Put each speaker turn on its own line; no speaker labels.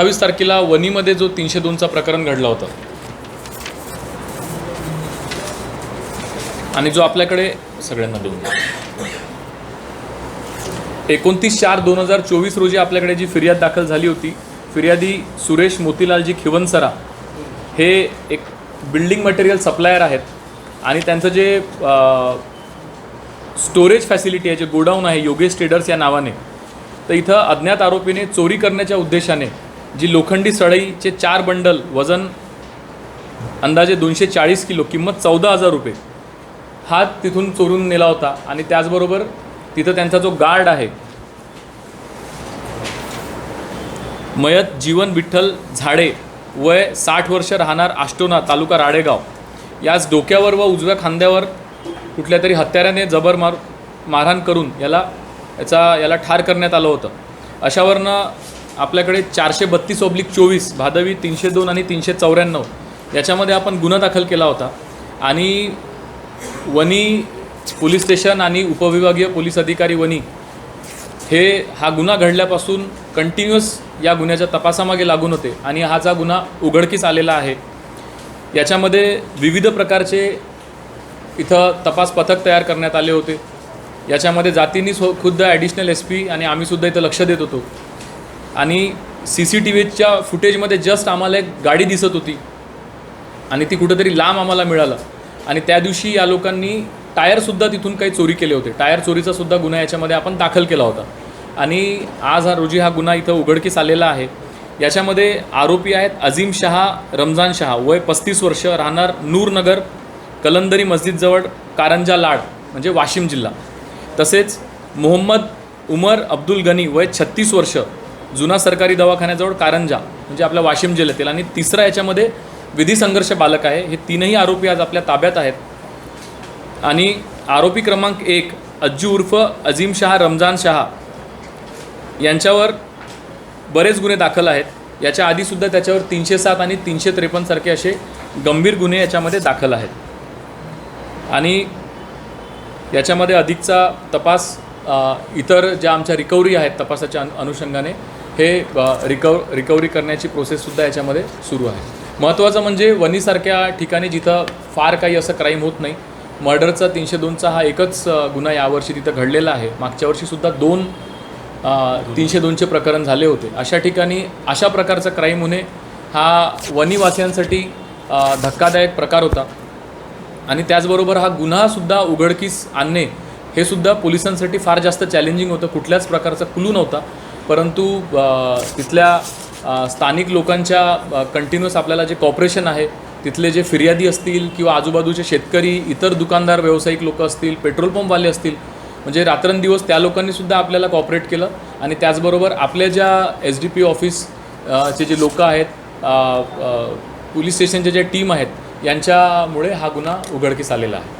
अठ्ठावीस तारखेला वनीमध्ये जो तीनशे दोनचा प्रकरण घडला होता. आणि जो आपल्याकडे सगळ्यांना दोन एकोणतीस चार दोन हजार चोवीस रोजी आपल्याकडे जी फिर्याद दाखल झाली होती फिर्यादी सुरेश मोतीलालजी खिवनसरा हे एक बिल्डिंग मटेरियल सप्लायर आहेत आणि त्यांचं जे स्टोरेज फॅसिलिटी आहे जे गोडाऊन आहे योगेश ट्रेडर्स या नावाने तर इथं अज्ञात आरोपीने चोरी करण्याच्या उद्देशाने जी लोखंडी सळईचे चार बंडल वजन अंदाजे दोनशे चाळीस किलो किंमत चौदा हजार रुपये. हा तिथून चोरून नेला होता आणि त्याचबरोबर तिथं त्यांचा जो गार्ड आहे मयत जीवन विठ्ठल झाडे वय साठ वर्ष राहणार आष्टोना तालुका राडेगाव याच डोक्यावर व उजव्या खांद्यावर कुठल्या तरी हत्याराने जबर मार मारहाण करून याला याचा याला ठार करण्यात आलं होतं. अशावरनं आपल्याकडे चारशे बत्तीस ओब्लिक चोवीस भादवी तीनशे दोन आणि तीनशे चौऱ्याण्णव. याच्यामध्ये आपण गुन्हा दाखल केला होता. आणि वनी पोलीस स्टेशन आणि उपविभागीय पोलीस अधिकारी वनी हे हा गुन्हा घडल्यापासून कंटिन्युअस या गुन्ह्याच्या तपासामागे लागून होते. आणि हा जा गुन्हा उघडकीस आलेला आहे. याच्यामध्ये विविध प्रकारचे इथं तपास पथक तयार करण्यात आले होते. याच्यामध्ये जातींनी सो खुद्द ॲडिशनल एस पी आणि आम्हीसुद्धा इथं लक्ष देत होतो. आणि सी सी टी व्हीच्या फुटेजमध्ये जस्ट आम्हाला एक गाडी दिसत होती. आणि ती कुठंतरी लांब आम्हाला मिळालं. आणि त्या दिवशी या लोकांनी टायरसुद्धा तिथून काही चोरी केले होते. टायर चोरीचा सुद्धा गुन्हा याच्यामध्ये आपण दाखल केला होता. आणि आज हा रोजी हा गुन्हा इथं उघडकीस आलेला आहे. याच्यामध्ये आरोपी आहेत अझीम शहा रमजान शहा. वय पस्तीस वर्ष राहणार नूरनगर कलंदरी मस्जिदजवळ कारंजा लाड म्हणजे वाशिम जिल्हा. तसेच मोहम्मद उमर अब्दुल गनी वय छत्तीस वर्ष जुना सरकारी दवाखान्याजवळ कारंजा म्हणजे आपल्या वाशिम जिल्ह्यातील. आणि तिसरा याच्यामध्ये विधी संघर्ष बालक आहे. हे तीनही आरोपी आज आपल्या ताब्यात आहेत. आणि आरोपी क्रमांक एक अज्जू उर्फ अजीम शहा रमजान शहा यांच्यावर बरेच गुन्हे दाखल आहेत. याच्या आधीसुद्धा त्याच्यावर तीनशे सात आणि तीनशे त्रेपन्नसारखे असे गंभीर गुन्हे याच्यामध्ये दाखल आहेत. आणि याच्यामध्ये अधिकचा तपास इतर ज्या आमच्या रिकव्हरी आहेत तपासाच्या अनुषंगाने हे रिकव रिकव्हरी करण्याची प्रोसेससुद्धा याच्यामध्ये सुरू आहे. महत्त्वाचं म्हणजे वनीसारख्या ठिकाणी जिथं फार काही असं क्राईम होत नाही मर्डरचा तीनशे दोनचा हा एकच गुन्हा यावर्षी तिथं घडलेला आहे. मागच्या वर्षीसुद्धा दोन तीनशे दोनचे प्रकरण झाले होते. अशा ठिकाणी अशा प्रकारचा क्राईम होणे हा वनीवासियांसाठी धक्कादायक प्रकार होता. आणि त्याचबरोबर हा गुन्हासुद्धा उघडकीस आणणे हे सुद्धा पोलिसांसाठी फार जास्त चॅलेंजिंग होतं. कुठल्याच प्रकारचा क्लू नव्हता. परंतु तिथल्या स्थानिक लोकांच्या कंटिन्युअस आपल्याला जे कॉपरेशन आहे तिथले जे फिर्यादी असतील किंवा आजूबाजूचे शेतकरी इतर दुकानदार व्यावसायिक लोक असतील पेट्रोल पंपवाले असतील म्हणजे रात्रंदिवस त्या लोकांनीसुद्धा आपल्याला कॉपरेट केलं आणि त्याचबरोबर आपल्या ज्या एस डी पी ऑफिस चे जे लोकं आहेत पोलीस स्टेशनचे जे टीम आहेत यांच्यामुळे हा गुन्हा उघडकीस आलेला आहे.